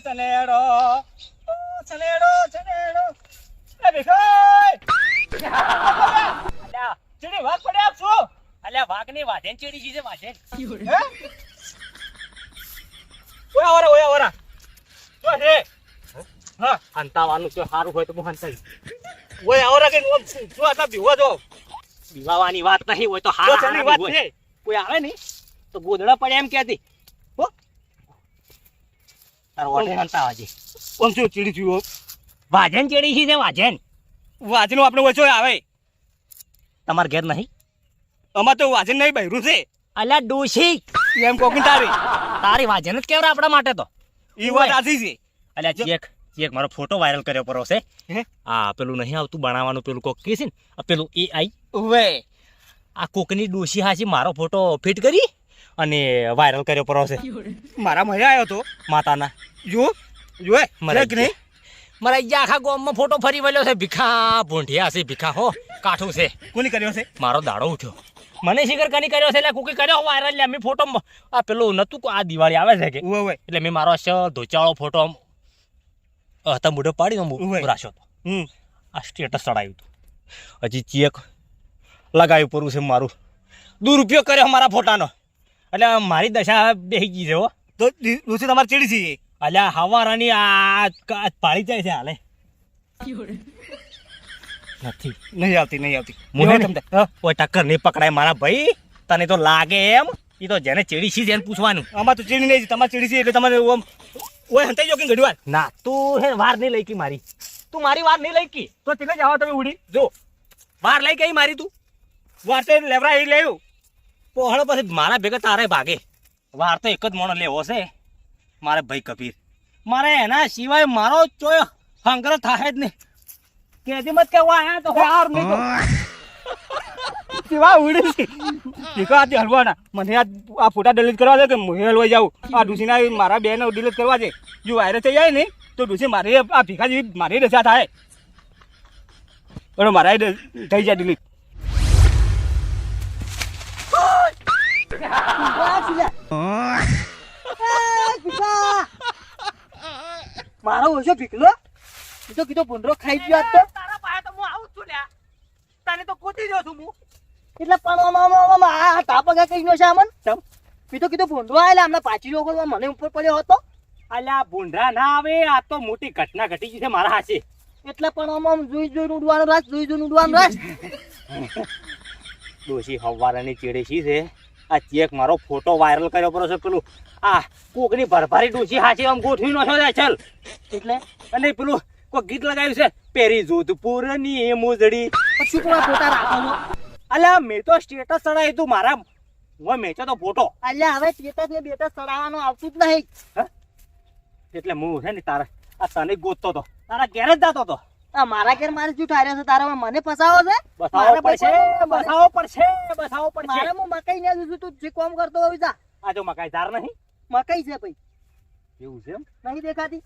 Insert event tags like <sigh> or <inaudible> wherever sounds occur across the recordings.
સનેડો ઓ, સનેડો સનેડો એ ભીખાઈ અલ્યા ચીડી વાત પડે આપ શું અલ્યા વાઘની વાઢેન ચેડી છે વાઢેન હે? ઓયા ઓરા ઓયા ઓરા જો હે. હા. હંતાવાનું તો સારું હોય તો હું હંતાઈ. ઓય વરા કે ઓમ જો આટલા ભીવો જો. બીવાવાની વાત નહીં હોય તો હારા વાત છે. કોઈ આવે નહીં? તો ગોદડા પડે એમ કહેતી તારો ઓટે હંતાવા જે ઓમ શું ચીડી થયું વાઢેન ચેડી છે વાઢેન વાજનો. આપણે ઓછો આવે. તમાર ઘેર નહીં? અમાર તો વાજન નહીં બહેરું છે. અલ્યા ડોશી. એમ કોકિન તારી. તારી વાજન જ કેવરા આપણા માટે તો? ઈ વાત આજી છે. અલ્યા ચેક ચેક મારો ફોટો વાયરલ કર્યો પરો છે. આ પેલું નહીં આવતું બનાવવાનું પેલું કોક કે છે ને પેલું એ આઈ ઓવે આ કોકની ડોશી હાસી મારો ફોટો ફિટ કરી? અને વાયરલ કર્યો પરો છે. મારા મહે આવ્યો તો. માતાના. જો જોએ મરે કે નહીં? મારા ઈ આખા ગોમમાં ફોટો ફરી વળ્યો છે. ભીખા ભૂંઢિયા છે ભીખા હો કાઠું છે. કોની કર્યો છે? મારો દાડો ઉઠ્યો. મને શિખર કની કર્યો છે? એટલે કુકી કર્યો વાયરલ લે. મેં ફોટો આ પેલું નતું આ દિવાળી આવે છે કે? ઓવે એટલે મેં મારો ધોચાળો ફોટો હતા મોઢો પાડીને રાખ્યો હતો આ સ્ટેટસ ચડાવ્યું હતું હજી ચેક લગાવ્યું પૂરું છે મારું. દુરુપયોગ કર્યો મારા ફોટાનો. એટલે મારી દશા બેહી ગઈ છે હો. તો દી- તમારે ચીડી છે? અલ્યા હવારાની આ પાડી પાળી જાય છે હાલે. નથી. નહીં આવતી નહીં આવતી. મને તમને. કોઈ ટક્કર નહીં પકડાય મારા ભાઈ. તને તો લાગે એમ. એ તો જેને ચીડી છે એને પૂછવાનું. આમાં તો ચીડી નહીં તમારે ચીડી છે એટલે તમારે ઓમ ઓય હંતાઈ જો કે ઘડી વાર ના તું હે વાર નહીં લઈ કી મારી. તું મારી વાર નહીં લઈ કી તો તેલે જ આવો તમે ઉડી? જો વાર લઈ ગઈ મારી તું. વાર તો લેવરા એ લેવું પોહળ પછી મારા ભેગા તારે ભાગે. વાર તો એક જ મોણો લેવો છે. મારે ભાઈ કબીર. મારે એના સિવાય મારો ચોય હંગર થાય જ નહીં. કેદી મત કે આયા તો હાર નહીં કેવા ઉડી છે. આજે હલવાના. મને આ આ ફોટા ડિલીટ કરવા દે કે હું હલવાઈ જાઉં. આ ડુસીના મારા બેને ડિલીટ કરવા દે જો વાયરસ થઈ જાય ને, તો ડુસી મારી આ ભીખા જેવી મારી રજા થાય. બરોબર મારા થઈ જાય ડિલીટ <laughs> મારો ઓછો ભીકલો એ તો કીધો ભૂંડરો ખાઈ ગયો તો. તારા પાસે તો હું આવું છું લ્યા. તને તો કૂદી દઉં છું હું. એટલે પણ આમ આ તાપગા કઈ ગયો છે આમન ચમ. એ કીધો ભૂંડરો આયેલા હમણાં પાછી લોકો મને ઉપર પડ્યો હતો. અલ્યા ભૂંડરા ના આવે આ તો મોટી ઘટના ઘટી ગઈ છે મારા હાથે. એટલે પણ આમ આમ જોઈ જોઈને ઉડવાનો રાસ જોઈ જોઈને ઉડવાનો રાસ ડોશી હવારાની ચેડેશી છે. આ ચેક મારો ફોટો વાયરલ કર્યો પડો છે પેલું. આ કોકની ભરભારી ડોશી હાચી આમ ગોઠવી નો છે ચલ. એટલે અને પેલું કોઈ ગીત લગાવ્યું છે પેરી જોધપુરની એ મોજડી પછી પણ ફોટા રાખો છો? અલ્યા મેં તો સ્ટેટસ ચડાવ્યું તું મારા હું મેચો તો ફોટો. અલ્યા હવે સ્ટેટસ ને બેટસ ચડાવવાનું આવતું જ નહીં. એટલે હું છે ને તારા આ તને ગોતતો તો. તારા ઘેર જ જતો તો. મારા ઘેર મારે શું ઠાર્યો છે? તારા મને ફસાવો છે? બસાવો પડશે બસાવો પડશે બસાવો મારે હું મકાઈ ને જોશું તું જે કોમ કરતો હોય જા. આ જો મકાઈ તાર નહીં. મકાઈ છે ભાઈ. એવું છે એમ? નહીં દેખાતી?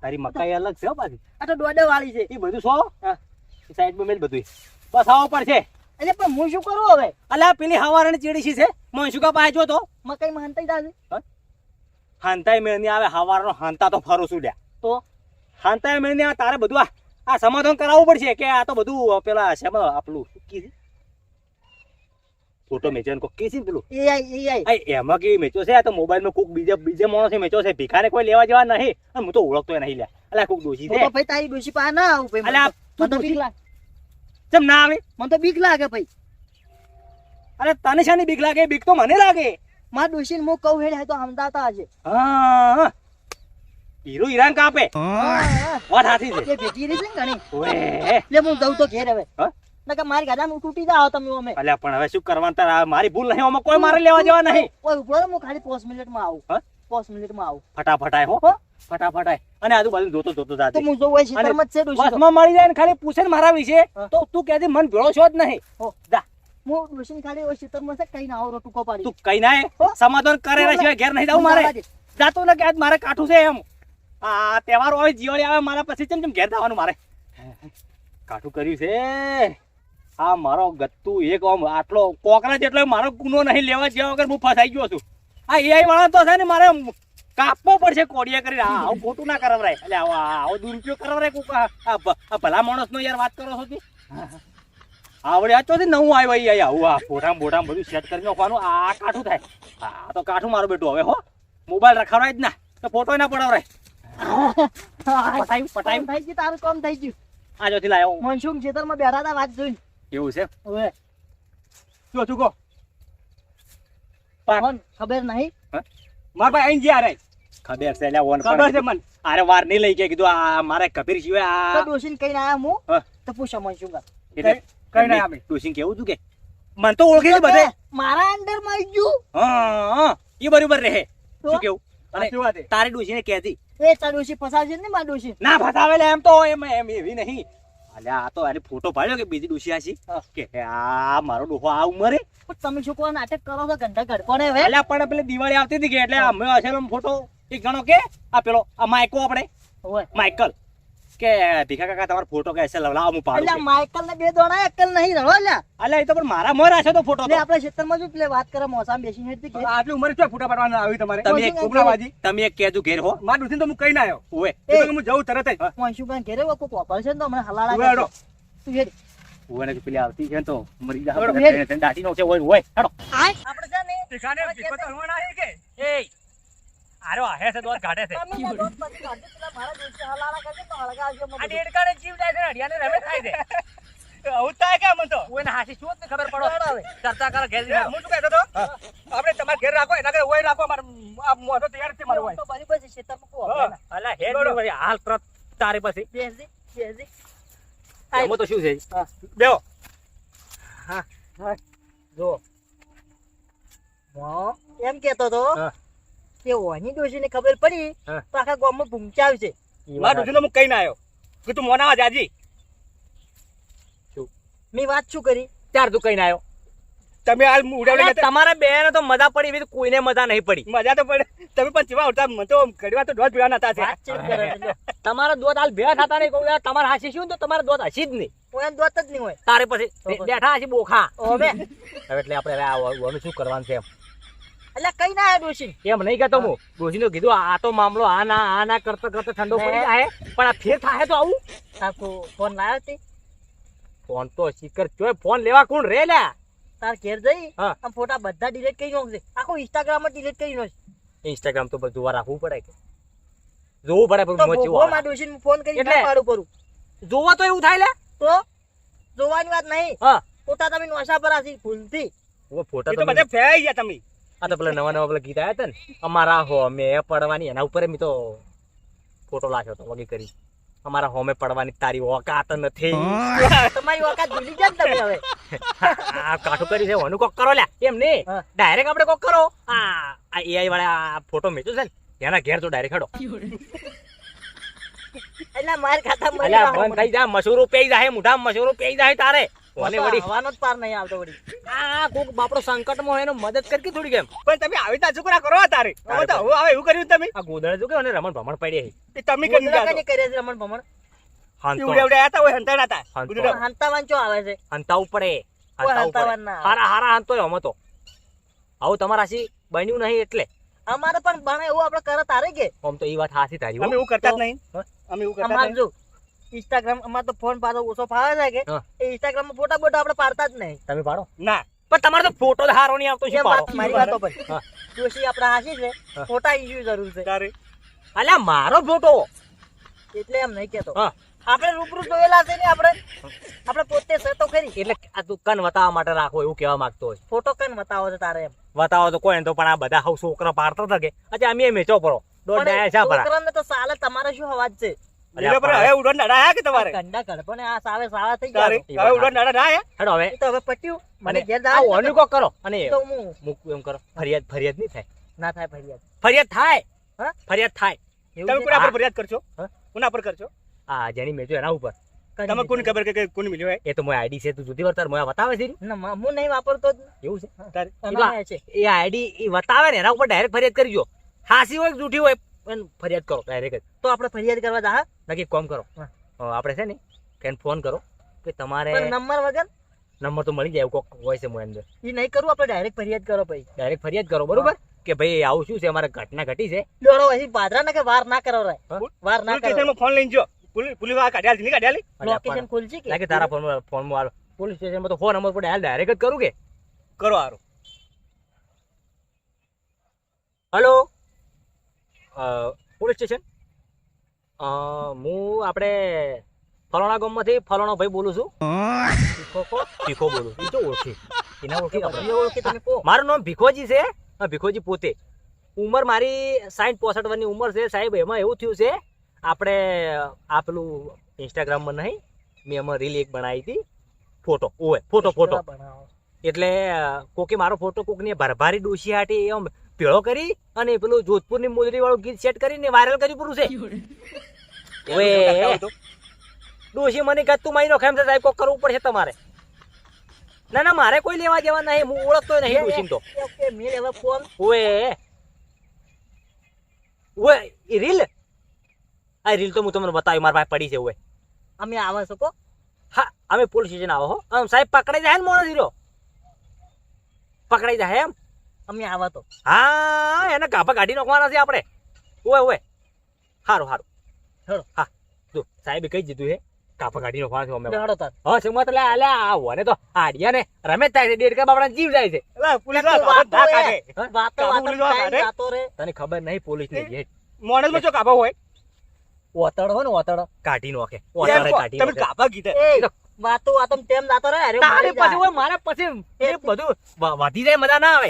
તારી મકાઈ અલગ છે પાછી. આ તો દોડે વાળી છે. એ બધું સો સાઈડમાં મેલ બધું બસાવો પડશે. એટલે પણ હું શું કરું હવે? અલ્યા પેલી હવારણ ચેડી છે? મનસુકા પાસે જો તો. મકાઈ માં હંતાઈ જાશે હાંતાય મેળની આવે હવારનો હાંતા તો ફરું છું લ્યા. તો? હાંતાઈ આ તારે બધું આ આ સમાધાન કરાવવું પડશે કે આ તો બધું પેલા શેમાં આપલું કી ફોટો મેચન કોક કી છે પેલું? એમાં કેવી મેચો છે? આ તો મોબાઈલમાં કોક બીજા બીજા માણસે મેચો છે. ભીખાને કોઈ લેવા જવા નહીં. હું તો ઓળખતો નહીં લે અલ્યા કોક દોષી છે. તો ભાઈ તારી ડોશી પા ના આવું ભાઈ. અલ્યા, મને તો બીક લાગે. ચમ ના આવે? મને તો બીક લાગે ભાઈ. અરે તને શાની બીક લાગે? બીક તો મને લાગે. મારા ડોશી હું કહું હેડ તો હમદાતા હશે. હા. હીરો હીરાન કાપે. વાત હાથી છે. એ ભેટી રહી છે ને ઘણી. ઓએ લે હું જઉં તો ઘેર હવે. હા? નકર મારી ગાડા હું તૂટી જાવ તમે અમે. અલ્યા પણ હવે શું કરવાનું? તાર મારી ભૂલ નહીં અમે કોઈ મારે લેવા જવા નહીં. ઓય ઊભો હું ખાલી મિનિટમાં આવું. હા? મિનિટમાં આવું. ફટાફટાય હો. ફટાફટ આય. અને આજુબાજુ જોતો જોતો તો હું જોઉં છે જ છે તો. બસમાં મળી જાય ને ખાલી પૂછે ને મારા વિશે તો તું કહેતી મન ભેળો છો જ નહીં. હો. જા. હું મશીન ખાલી ઓય શીતળમાં છે કઈ ના આવો ટુકો પાડી તું કઈ ના સમાધાન કરે રહે છે ઘેર નહીં જાવ મારે જાતો ને કે આજ મારે કાઠું છે એમ. આ તહેવારો આવે દિવાળી આવે, મારા પછી ચમ ચમ ઘેર થવાનું મારે. કાઠું કર્યું છે. આ મારો ગત્તુ એક આમ આટલો કોકરા જેટલો મારો ગુનો નહીં લેવા જેવા વગર હું ફસાઈ ગયો છું. આ એઆઈ વાળા તો છે ને મારે કાપવો પડશે કોડિયા કરી આવું ખોટું ના કરાવરાય. એટલે આવો દુરુપયોગ કોક. આ ભ- આ ભલા માણસનો યાર વાત કરો છો? આવડે આ ચોથી નવું આવ્યો અહીં આવું, આ ફોટામાં બોટામાં બધું સેટ કરી નાખવાનું. આ કાઠું થાય. આ તો કાઠું મારું બેટું હવે, હો. મોબાઈલ રખાવરાય જ ના. તો ફોટો ના પડાવરાય. પટાયું પટાયું થઈ ગયું તારું કામ થઈ ગયું. આ લાયો મનસુખ ખેતરમાં બેઠા હતા વાત જોઈને? એવું છે? હવે. શું હતું કહો? કોણ ખબર નહીં. મારા ભાઈ આઈને જ્યાં રે. ખબર છે એટલે ઓન ખબર છે મને. અરે વાર નહીં લઈ ગયા કીધું આ મારે કબીર સિવાય આ ડોશીને કહીને આયા હું. તો પૂછો મનસુખ એટલે કઈ ના કેવું તું કે? મને તો ઓળખી છે બધે. મારા અંદરમાં આવી ગયું? હા હા એ બરોબર રહે? શું કેવું? અને. તારી ડોશીને કહેતી? એ તાર ડોશી ફસાવશે ને મારી ડોશી ના ફસાવે એમ તો એમ એમ એવી નહીં. અલ્યા આ તો એને ફોટો પાડ્યો કે બીજી ડોશી આશી કે આ મારો ડોહો આ ઉંમરે? પણ તમે શું કહો નાટક કરો છો ઘંટા ઘડકોને હવે? અલ્યા પણ પેલી દિવાળી આવતી હતી કે એટલે અમે અસેલો ફોટો એક ગણો કે? આ પેલો આ માઇકો આપણે. માઇકલ કે ભીખા કાકા તમારો ફોટો કે છે હું પાડું એટલે. માઇકલ ને બે દોણા અક્કલ નહીં રડો લ્યા અલ્યા એ તો પણ મારા મોરા છે તો ફોટો એટલે. આપણે ખેતરમાં જો પેલે વાત કરે મોસામ બેસીને હતી કે? આટલી ઉંમર છે ફોટા પાડવાના આવી તમારે? તમે એક ઉમરાવાજી તમે એક કહેજો ઘેર હો. મારા દુથી તો હું કઈ ના આવ્યો ઓએ તો હું જઉં તરત જ. મનસુખ ઘેરે કોઈ કોપર છે ને તો મને હલાડા રહો. તું હેડ. ઓવે ને પેલી આવતી છે તો મરી જા. દાટી નો છે ઓય ઓય હેડો. આપણે છે ને ભીખો તો હલવાના છે કે? એ. આરો આહે છે દોર કાઢે છે. તમે ના પછી કાઢજો, પેલા મારા દોસ્તે હલાલા કરજે તો હળગાવજો મને. આ ડેડકાને જીવ જાય છે અડિયાને રમે થાય છે. આવું થાય કે મન તો? ઓય ને હાસી શું ખબર પડો. ચર્ચા કરો ઘેર. હું શું કહેતો તો આપણે તમાર ઘેર રાખો એના ઘરે ઓય રાખો માર આ મોઢો તૈયાર છે મારો ઓય તો બરાબર છે, ખેતરમાં કો હા. અલા હેડની હાલ તરત તારી પછી બેસી બેસી એમાં તો શું છે? બેહો. જો. એમ કેતો તો કે ઓની ડોશીને ખબર પડી તો આખા ગામમાં ભૂંચા આવશે મારા ડૂસીને હું કઈ ના આવ્યો? કે તું મોનાવા જાજી મેં વાત શું કરી? ત્યાર તું કઈ ના આવ્યો? તમે હાલ ઉડાવડે તમારા બેને તો મજા પડી એવી કોઈને મજા નહીં પડી. મજા તો પડે. તમે પણ ચેવા ઉડતા મને તો ઘડી વાર તો દોત પીવા નતા છે. તમારા દોત હાલ ભેગા થતા નહીં કહું તમારા હાસી શું તો તમારા દોત હસી જ નહીં. કોઈ દોત જ નહીં હોય. તારે પછી બેઠા હસી બોખા. હવે? હવે એટલે આપણે હવે શું કરવાનું છે એમ. એટલે કઈ ના આવ્યા ડોશી? એમ નહીં કહેતો હું. ડોશીને કીધું આ તો મામલો આ ના આ ના કરતો કરતો ઠંડો પડી જાય પણ આ ફેર થાય તો આવું. આખો ફોન લાવ્યો તે. ફોન તો શીકર ચોય ફોન લેવા કોણ રે લ્યા તાર ઘેર જઈ આમ ફોટા બધા ડિલીટ કરી નાખશે આખો ઇન્સ્ટાગ્રામમાં ડિલીટ કરી નાખશે ઇન્સ્ટાગ્રામ તો બધું જોવા રાખવું પડે કે. જોવું પડે પણ મોચી ભોગવો માં ડોશીને ફોન કરી? ના પાડું પરું જોવા તો એવું થાય લે? તો? જોવાની વાત નહીં. હા. ફોટા તમે નોશા પર આસી ભૂલથી. ઓ ફોટા તો બધે ફેઈ ગયા તમે. આ તો પેલા નવા નવા પેલા ગીત આવ્યા હતા ને અમારા હોમે પડવાની એના ઉપર મેં તો ફોટો લાગ્યો હતો વગી કરી. અમારા હોમે પડવાની તારી ઓકાત નથી. તમારી ઓકાત ભૂલી જાય તમે હવે. આ કાઠું કર્યું છે હોનું કોક કરો લ્યા. એમ નહીં. ડાયરેક્ટ આપણે કોક કરો. આ એઆઈ વાળા આ ફોટો મેચ્યો છે ને એના ઘેર તો ડાયરેક્ટ ખડો એટલે માર ખાતા મશૂરો પેઈ જાય મોઢા મશૂરો પેઈ જાય તારે. ઓને વળી. હવાનો જ પાર નહીં આવતો વળી. આ કોક બાપડો સંકટમાં હોય એનો મદદ કરી થોડી કેમ? પણ તમે આવી તા છોકરા કરો તારે. હવે તો હવે હવે એવું કર્યું તમે? આ ગોદડે જો કે અને રમણ ભમણ પડી એ તમે કરી ગોદડા ગયા છે? રમણ ભમણ? હાન ઉડે ઉડે હોય હંતાડા હતા. હંતો. ગુજરા હંતાવાન ચો આવે છે? હંતા ઉપર. હારા હારા હંતોય હમ તો. આવું તમારા બન્યું નહીં એટલે. અમારે પણ ભણે એવું આપણે કરે તારે કે? આમ તો એ વાત હાસી તારી અમે એવું કરતા જ નહીં. અમે એવું કરતા નહીં. જો. ઇન્સ્ટાગ્રામ અમાર તો ફોન પાડો ઓછો ફાવે છે કે? એ ઇન્સ્ટાગ્રામમાં ફોટા બોટા આપણે પાડતા જ નહીં. તમે પાડો? ના. પણ તમારે તો ફોટો જ હારો નહીં આવતો શું પાડો? મારી વાતો પર. જોશી આપણે હાસી છે. ફોટા ઇશ્યુ જરૂર છે. તારે. અલ્યા મારો ફોટો એટલે એમ નહીં કેતો આપણે રૂબરૂ જોયેલા છે ને આપણે આપણે પોતે છે તો ખરી. એટલે આ દુકાન વતાવવા માટે રાખો એવું કહેવા માંગતો હોય. ફોટો કન વતાવો છે તારે એમ. વતાવો તો કોઈ તો પણ આ બધા હવ છોકરા પાડતા હતા કે? અચ્છા અમે મેચો પડો. દોઢ ડાયા છે છોકરાને તો સાલે તમારે શું અવાજ છે? લીલો પર હવે ઉડન નાડા આયા કે તમારે? કંડા ગડપણે આ સાવે સાવા થઈ ગયા હવે ઉડન નાડા ના આયા હેડો હવે. તો હવે પટ્યું. મને ઘેર આ ઓનું કોક કરો. અને તો હું મૂકવું એમ કરો. ફરિયાદ ફરિયાદ નહીં થાય. ના થાય ફરિયાદ. ફરિયાદ થાય. હા? ફરિયાદ થાય. તમે કોના પર ફરિયાદ કરશો? કોના પર કરશો? આ જેની મેચો એના ઉપર. તમે કોને ખબર કે કોને મિલ્યો હે એ તો મોય આઈડી છે તું જુદી વર્તાર મોય બતાવે છે. ના હું નહીં વાપરતો એવું છે? તારે છે. એ આઈડી એ બતાવે ને એના ઉપર ડાયરેક્ટ ફરિયાદ કરજો હાસી હોય કે જૂઠી હોય ફરિયાદ કરો ડાયરેક્ટ તો આપણે ફરિયાદ કરવા જા હા? નક્કી કોમ કરો. આપણે છે ને કે ફોન કરો કે તમારે નંબર વગર? નંબર તો મળી જાય કોક હોય છે અંદર. એ નહીં કરું આપણે ડાયરેક્ટ ફરિયાદ કરો ભાઈ. ડાયરેક્ટ ફરિયાદ કરો બરોબર? કે ભાઈ આવું શું છે અમારે ઘટના ઘટી છે? ડોરો અહીં પાદરા ને કે વાર ના કરો રે. વાર ના કરો. સ્ટેશનમાં ફોન લઈને જો. પોલીસ પોલીસવાળા કાઢ્યા નહીં કાઢ્યા લોકેશન ખોલજી કે? લાગે તારા ફોનમાં ફોનમાં હાલ. પોલીસ સ્ટેશનમાં તો ફોન નંબર પર હાલ ડાયરેક્ટ જ કરું કે? કરો આરો હલો પોલીસ સ્ટેશન? હું આપણે ફલોણા ગામમાંથી ફલોણો ભાઈ બોલું છું. ભીખો બોલું એ તો ઓળખી. એના ઓળખી ઓળખી તમે કહો મારું નામ ભીખોજી છે. ભીખોજી પોતે. ઉંમર મારી સાઠ પોસઠ વર્ષની ઉંમર છે. સાહેબ એમાં એવું થયું છે આપણે આપેલું ઇન્સ્ટાગ્રામમાં નહીં મેં એમાં રીલ એક બનાવી હતી. ફોટો ઓવે ફોટો ફોટો. એટલે કોકે મારો ફોટો કોકની ભરભારી ડોશી હાટી એમ ભેળો કરી અને પેલું જોધપુરની મોજડી વાળું ગીત સેટ કરીને વાયરલ કરી પૂરું છે ઓએ. ડોશી મને કહે તું મારી નોખે એમ સાહેબ કોક કરવું પડશે તમારે. ના ના મારે કોઈ લેવા દેવા નહીં હું ઓળખતો નહીં ડોશી તો. ફોન. ઓએ. ઓએ એ રીલ? આ રીલ તો હું તમને બતાવી મારા પાસે પડી છે ઓએ. અમે આવા શકો હા અમે પોલીસ સ્ટેશન આવો હો. સાહેબ પકડાઈ જાય ને મોણો ધીરો પકડાઈ જાય એમ? અમે આવા તો. હા એને ગાભા કાઢી નાખવાના છે આપણે. ઓય ઓય. સારું સારું હેડો. હા જો સાહેબે કહી દીધું હે કાપા કાઢી નાખવાના છે અમે. દોડો તાર. હા છે મત? લે લે આવો ને તો આડિયા ને રમે થાય છે ડેડકા બાપડા જીવ જાય છે. લે પોલીસ વાતો કાઢે વાતો વાતો રે. તને ખબર નહીં પોલીસની ગેટમાં જો કાપા હોય. ઓતડ હો ને ઓતડ કાઢી નાખે. ઓતડ કાઢી તમે કાપા કીધા. વાતો વાતમ તેમ જાતો રે અરે તારે મારી પછી મારા પછી એ બધું વધી જાય મજા ના આવે.